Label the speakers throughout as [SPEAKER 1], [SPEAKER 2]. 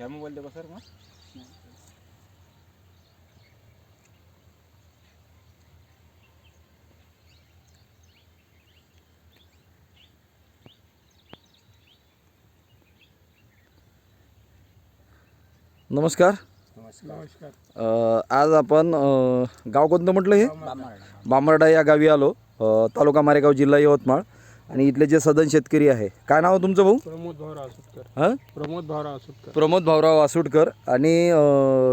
[SPEAKER 1] ह्या मोबाईल दे सर मग.
[SPEAKER 2] नमस्कार.
[SPEAKER 3] नमस्कार.
[SPEAKER 2] अ, आज आपण अ, गाव कोणतं म्हटलं हे? बामर्डा या गावी आलो. अ, तालुका मारेगाव जिल्हा यवतमाळ. आणि इथले जे सदन शेतकरी आहे काय नाव आहे तुमचं भाऊ?
[SPEAKER 3] प्रमोद भाऊराव
[SPEAKER 2] हां?
[SPEAKER 3] प्रमोद भाऊराव सुटकर
[SPEAKER 2] प्रमोद भाऊराव वासुडकर आणि अ,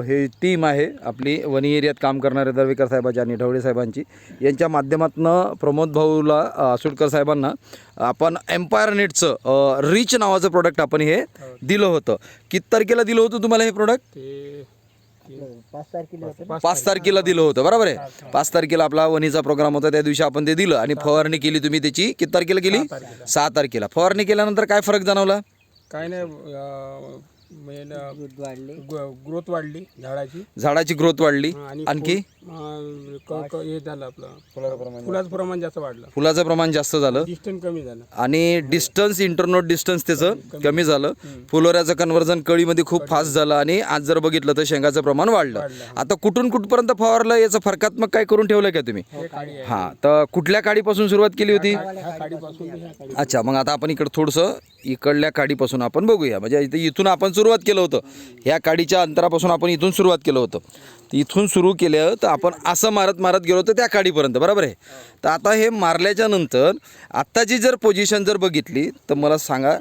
[SPEAKER 2] हे टीम आहे आपली वनी एरियात काम करणारे दर्वेकर साहेबांची आणि ढवळे साहेबांची. यांच्या माध्यमातून प्रमोद भाऊला अ, आसुडकर साहेबांना आपण एम्पायर नेटचं रिच नावाचं प्रोडक्ट आपण हे दिलं होतं. किती तारखेला दिलं होतं तुम्हाला हे प्रोडक्ट
[SPEAKER 3] ते
[SPEAKER 2] पाच तारखेला दिलं होतं बरोबर आहे? पाच तारखेला आपला वणीचा प्रोग्राम होता त्या दिवशी आपण ते दिलं आणि फवारणी केली तुम्ही त्याची. किती तारखेला केली? सहा तारखेला. फवारणी केल्यानंतर काय फरक जाणवला?
[SPEAKER 3] काय नाही ग्रोथ वाढली. झाडाची.
[SPEAKER 2] झाडाची ग्रोथ वाढली.
[SPEAKER 3] आणि
[SPEAKER 2] आणखी?
[SPEAKER 3] अं, क- क- हे झालं आपलं. फुलाचं प्रमाण जास्त. वाढलं.
[SPEAKER 2] फुलाचं प्रमाण जास्त झालं.
[SPEAKER 3] डिस्टन्स कमी झालं.
[SPEAKER 2] आणि डिस्टन्स इंटरनोट डिस्टन्स त्याचं कमी. झालं. फुलोऱ्याचं कन्वर्जन कळीमध्ये खूप फास्ट झालं आणि आज जर बघितलं तर शेंगाचं प्रमाण वाढलं. आता कुठून कुठपर्यंत फवारलं याचं फरकात्मक काय करून ठेवलंय का तुम्ही?
[SPEAKER 3] हे काळी आहे.
[SPEAKER 2] हां तर कुठल्या काडीपासून सुरुवात केली होती?
[SPEAKER 3] ह्या काडीपासून ते ह्या काडी
[SPEAKER 2] अच्छा मग आता आपण इकडं थोडंसं इकडल्या काडीपासून आपण बघूया. म्हणजे इथे इथून आपण सुरुवात केलं होतं. ह्या काडीच्या अंतरापासून आपण इथून सुरुवात केलं होतं. तर इथून सुरू केलं तर आपण असं मारत मारत गेलो होतो त्या काडीपर्यंत बरोबर आहे? तर आता हे मारल्याच्या नंतर आत्ताची जर पोझिशन जर बघितली तर मला सांगा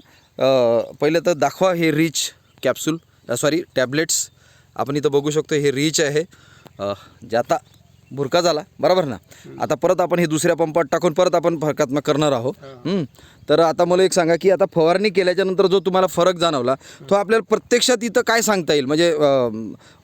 [SPEAKER 2] पहिलं तर दाखवा हे रिच कॅप्सूल सॉरी टॅबलेट्स आपण इथं बघू शकतो हे रिच आहे. जे आता भुरका झाला. बरोबर ना? आता परत आपण हे दुसऱ्या पंपात टाकून परत आपण फरकात्मक करणार आहोत. तर आता मला एक सांगा की आता फवारणी केल्याच्यानंतर जो तुम्हाला फरक जाणवला तो आपल्याला प्रत्यक्षात इथं काय सांगता येईल? म्हणजे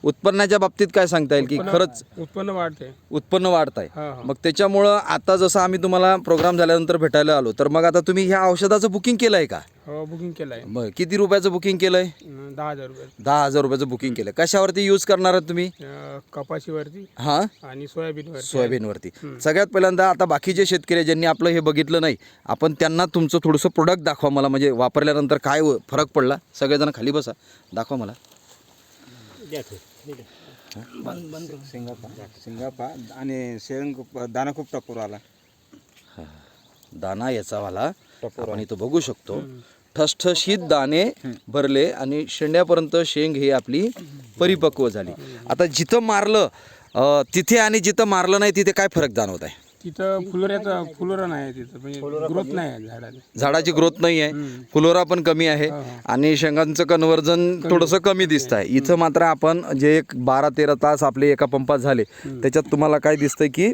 [SPEAKER 2] उत्पन्नाच्या बाबतीत काय सांगता येईल की खरंच
[SPEAKER 3] उत्पन्न वाढते
[SPEAKER 2] उत्पन्न वाढत आहे. मग त्याच्यामुळं आता जसं आम्ही तुम्हाला प्रोग्राम झाल्यानंतर भेटायला आलो तर मग आता तुम्ही ह्या औषधाचं बुकिंग केलं आहे का?
[SPEAKER 3] हो बुकिंग केलं आहे
[SPEAKER 2] मग किती रुपयाचं बुकिंग केलं आहे
[SPEAKER 3] अं, दहा हजार रुपये.
[SPEAKER 2] दहा हजार रुपयाचं बुकिंग केलं कशावरती यूज करणार आहात तुम्ही?
[SPEAKER 3] अं, कपाशीवरती
[SPEAKER 2] हां?
[SPEAKER 3] आणि सोयाबीनवरती.
[SPEAKER 2] सोयाबीनवरती. सगळ्यात पहिल्यांदा आता बाकीचे शेतकरी आहे, ज्यांनी आपलं हे बघितलं नाही आपण त्यांना तुमचं थोडंसं प्रोडक्ट दाखवा मला. म्हणजे वापरल्यानंतर काय व- फरक पडला? सगळेजण खाली बसा. दाखवा मला.
[SPEAKER 1] शिंगापा शिंगापा आणि शेंग दाना खूप टप्पूर आला.
[SPEAKER 2] दाना याचा वाला आपण इथं बघू शकतो. ठसठशीत दाणे भरले आणि शेंड्यापर्यंत शेंग ही आपली परिपक्व झाली. आता जिथं मारलं तिथे आणि जिथं मारलं नाही तिथे काय फरक जाणवत आहे?
[SPEAKER 3] तिथं फुलोऱ्याचा फुलोरा नाही तिथं म्हणजे ग्रोथ नाही आहे झाडाला.
[SPEAKER 2] झाडाची ग्रोथ नाही आहे. फुलोरा पण कमी आहे आणि शेंगांचं कन्वर्जन थोडंसं कमी दिसत आहे. इथं मात्र आपण जे एक बारा तेरा तास आपले एका पंपात झाले त्याच्यात तुम्हाला काय दिसतंय की